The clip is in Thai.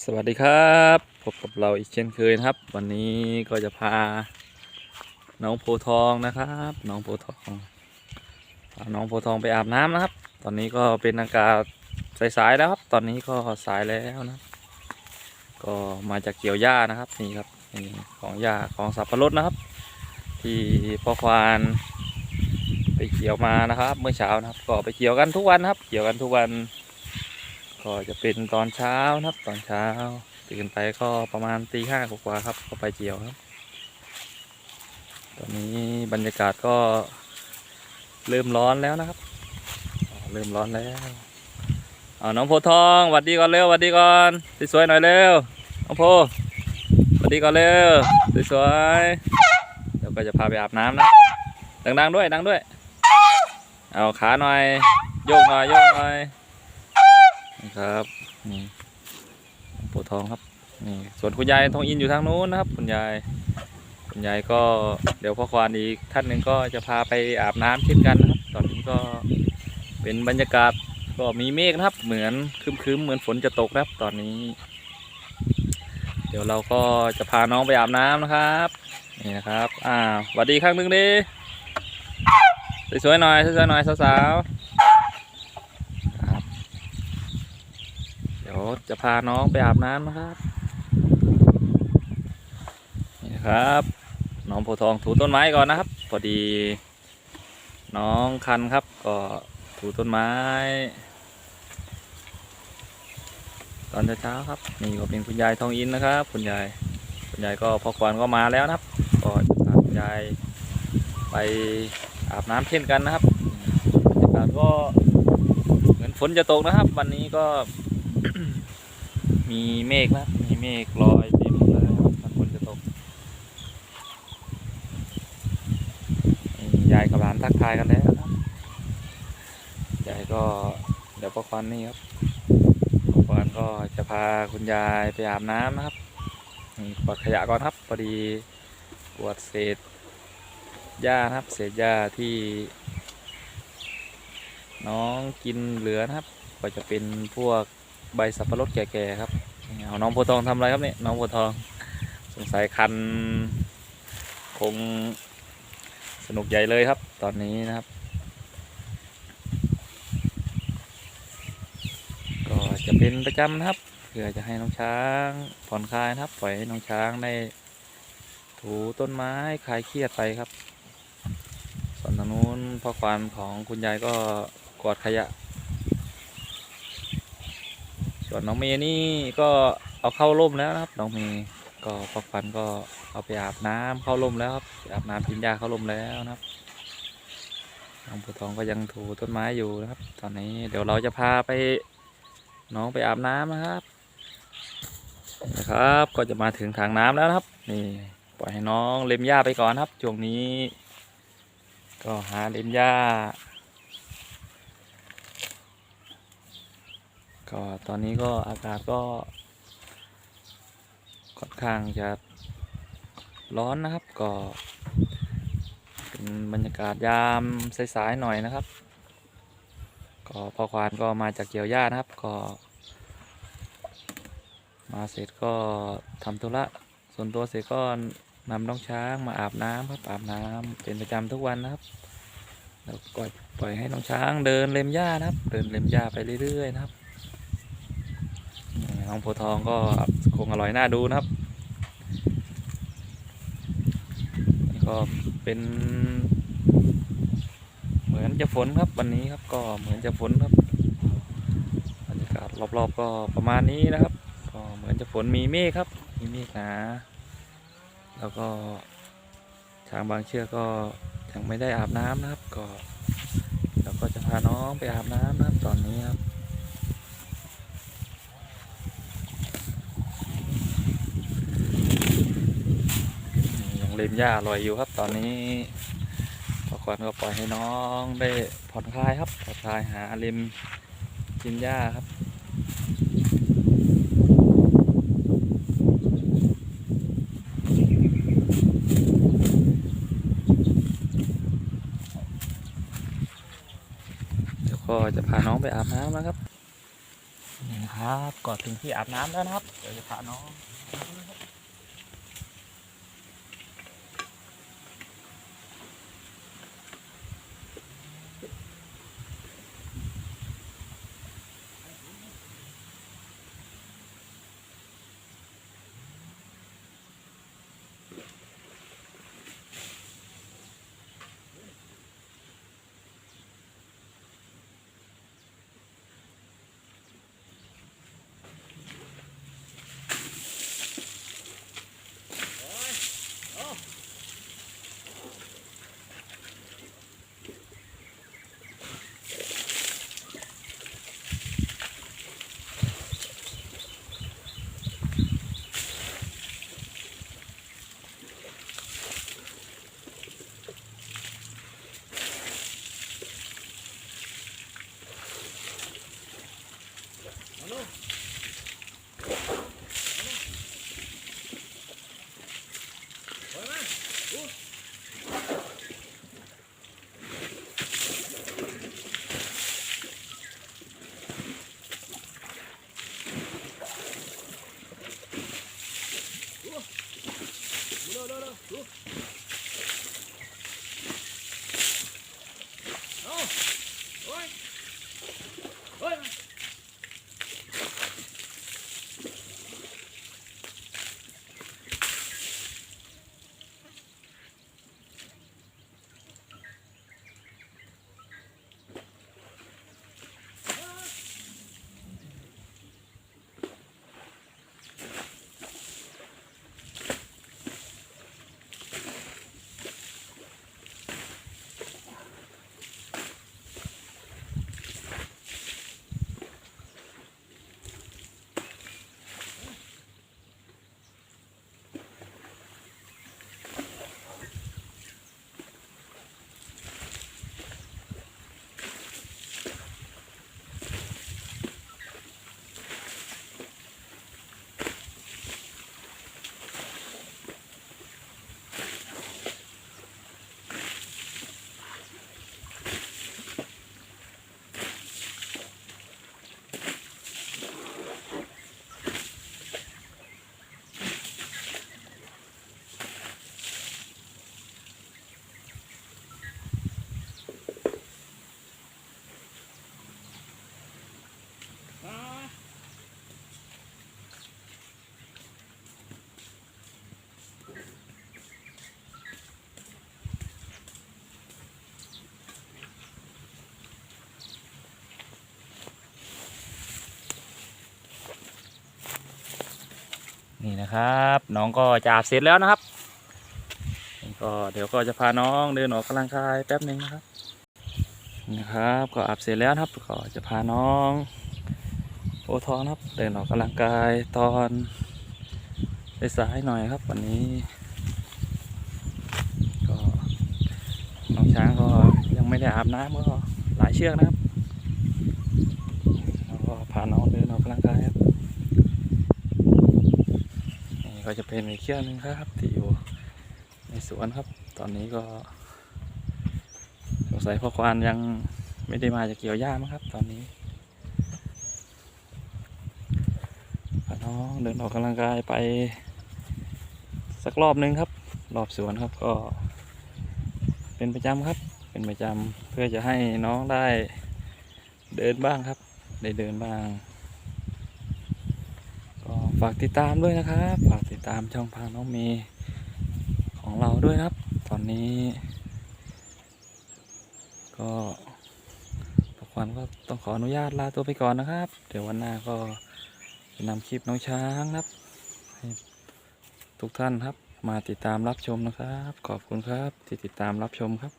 สวัสดีครับพบกับเราอีกเช่นเคยนะครับ วันนี้ก็จะพา น้องโพทองนะครับ น้องโพทองพาน้องโพทองไปอาบน้ำนะครับ ตอนนี้ก็เป็นอากาศสายๆแล้วครับ ตอนนี้ก็สายแล้วนะ ก็มาจากเกี่ยวหญ้านะครับนี่ครับนี่ของหญ้าของสับปะรดนะครับ ที่พ่อควานไปเกี่ยวมานะครับ เมื่อเช้านะครับ ก็ไปเกี่ยวกันทุกวันนะครับ เกี่ยวกันทุกวัน ก็จะเป็นตอนเช้านะครับ ตอนเช้าตื่นไปก็ประมาณตีห้ากว่าครับ ก็ไปเกี่ยวครับ ตอนนี้บรรยากาศก็เริ่มร้อนแล้วนะครับเริ่มร้อนแล้วเอาน้องโพทองหวัดดีก่อนเร็วหวัดดีก่อนสวยๆหน่อยเร็วน้องโพหวัดดีก่อนเร็วสวยๆเดี๋ยวก็จะพาไปอาบน้ำนะดังๆด้วยดังด้วยเอาขาหน่อยโยกหน่อยโยกหน่อย นะครับนี่โพธิ์ทองครับนี่ส่วนคุณยายทองอินอยู่ทางนู้นนะครับ คุณยายคุณยายก็เดี๋ยวพ่อควานอีกท่านหนึ่งก็จะพาไปอาบน้ำเช่นกันนะครับ ตอนนี้ก็เป็นบรรยากาศก็มีเมฆนะครับ เหมือนครึ้มๆเหมือนฝนจะตกนะครับ ตอนนี้ เดี๋ยวเราก็จะพาน้องไปอาบน้ำนะครับนี่นะครับ อ่าสวัสดีครั้งหนึ่งดิสวยๆหน่อยสวยๆหน่อยสาวๆครับ เดี๋ยวจะพาน้องไปอาบน้ำนะครับ นี่นะครับ น้องโพทองถูต้นไม้ก่อนนะครับ พอดี น้องคันครับก็ถูต้นไม้ ตอนเช้าๆครับ นี่ก็เป็นคุณยายทองอินนะครับ คุณยายคุณยายก็พอควานก็มาแล้วนะครับก็พาคุณยายไปอาบน้ำเช่นกันนะครับบรรยากาศก็เหมือนฝนจะตกนะครับ วันนี้ก็ มีเมฆนะมีเมฆลอยเต็มเลยครับฝนจะตกยายกับหลานทักทายกันแล้วนะยายก็เดี๋ยวพ่อควันนี่ครับพ่อควันก็จะพาคุณยายไปอาบน้ำนะครับนี่กวาดขยะก่อนครับพอดีกวาดเศษหญ้านะครับ เศษหญ้าที่ น้องกินเหลือนะครับ ก็จะเป็นพวก ใบสับปะรดแก่ๆครับเอาน้องโพทองทำอะไรครับเนี่ยน้องโพทองสงสัยคันคงสนุกใหญ่เลยครับ ตอนนี้นะครับ ก็จะเป็นประจำนะครับเพื่อจะให้น้องช้างผ่อนคลายนะครับ ปล่อยให้น้องช้างได้ถูต้นไม้คลายเครียดไปครับส่วนทางนู้นพ่อควานของคุณยายก็กวาดขยะ ส่วนน้องเมย์นี่ก็เอาเข้าร่มแล้วนะครับ น้องเมย์ก็พักฟันก็เอาไปอาบน้ำเข้าร่มแล้วครับอาบน้ำกินยาเข้าร่มแล้วนะครับน้องปูทองก็ยังถูต้นไม้อยู่นะครับ ตอนนี้เดี๋ยวเราจะพาไปน้องไปอาบน้ำนะครับนะครับ ก็จะมาถึงทางน้ำแล้วนะครับ นี่ปล่อยให้น้องเล็มหญ้าไปก่อนครับช่วงนี้ ก็หาเล็มหญ้า ก็ตอนนี้ก็อากาศก็ ค่อนข้างจะร้อนนะครับ ก็เป็นบรรยากาศยามสายๆหน่อยนะครับ ก็พอควานก็มาจากเกี่ยวหญ้านะครับ ก็ มาเสร็จก็ทำธุระส่วนตัวเสร็จก็นำน้องช้างมาอาบน้ำครับอาบน้ำเป็นประจำทุกวันนะครับแล้วก็ปล่อยให้น้องช้างเดินเล็มหญ้านะครับ เดินเล็มหญ้าไปเรื่อยๆนะครับ น้องโพทองก็คงอร่อยน่าดูนะครับนี่ก็เป็น เหมือนจะฝนครับวันนี้ครับก็เหมือนจะฝนครับบรรยากาศรอบๆก็ประมาณนี้นะครับก็เหมือนจะฝนมีเมฆครับ มีเมฆหนาแล้วก็ช้างบางเชือกก็ยังไม่ได้อาบน้ำนะครับ ก็เราก็จะพาน้องไปอาบน้ำนะครับตอนนี้ครับ ยังเล่นหญ้าอร่อยอยู่ครับ ตอนนี้พ่อควันก็ปล่อยให้น้องได้ผ่อนคลายครับผ่อนคลายหาเลมกินหญ้าครับเดี๋ยวก็จะพาน้องไปอาบน้ำนะครับ นี่นะครับครับก็ถึงที่อาบน้ำแล้วนะครับ เดี๋ยวจะพาน้อง นี่นะครับ น้องก็จะอาบเสร็จแล้วนะครับก็เดี๋ยวก็จะพาน้องเดินออกกำลังกายแป๊บหนึ่งนะครับนี่นะครับ ก็อาบเสร็จแล้วครับก็จะพาน้องโอทองนครับ เดินออกกำลังกายตอนสายหน่อยครับ วันนี้ ก็น้องช้างก็ยังไม่ได้อาบน้ำก็หลายเชือกนะครับแล้วก็พาน้องเดินออกกำลังกายครับ นี่ก็จะเป็นอีกเชือกหนึงครับ ที่อยู่ในสวนครับ ตอนนี้ก็สงสัยพ่อควานยังไม่ได้มาจากเกี่ยวหญ้ามั้งครับ ตอนนี้น้องเดินออกกำลังกายไป สักรอบหนึงครับ รอบสวนครับก็ เป็นประจำครับ เป็นประจำเพื่อจะให้น้องได้เดินบ้างครับ ได้เดินบ้างก็ฝากติดตามด้วยนะครับฝาก ตามช่องพางน้องเมย์ของเราด้วยครับ ตอนนี้ ก็ทุกวันก็ต้องขออนุญาตลาตัวไปก่อนนะครับ เดี๋ยววันหน้าก็จะนำคลิปน้องช้างครับ ให้ทุกท่านครับมาติดตามรับชมนะครับ ขอบคุณครับที่ติดตามรับชมครับ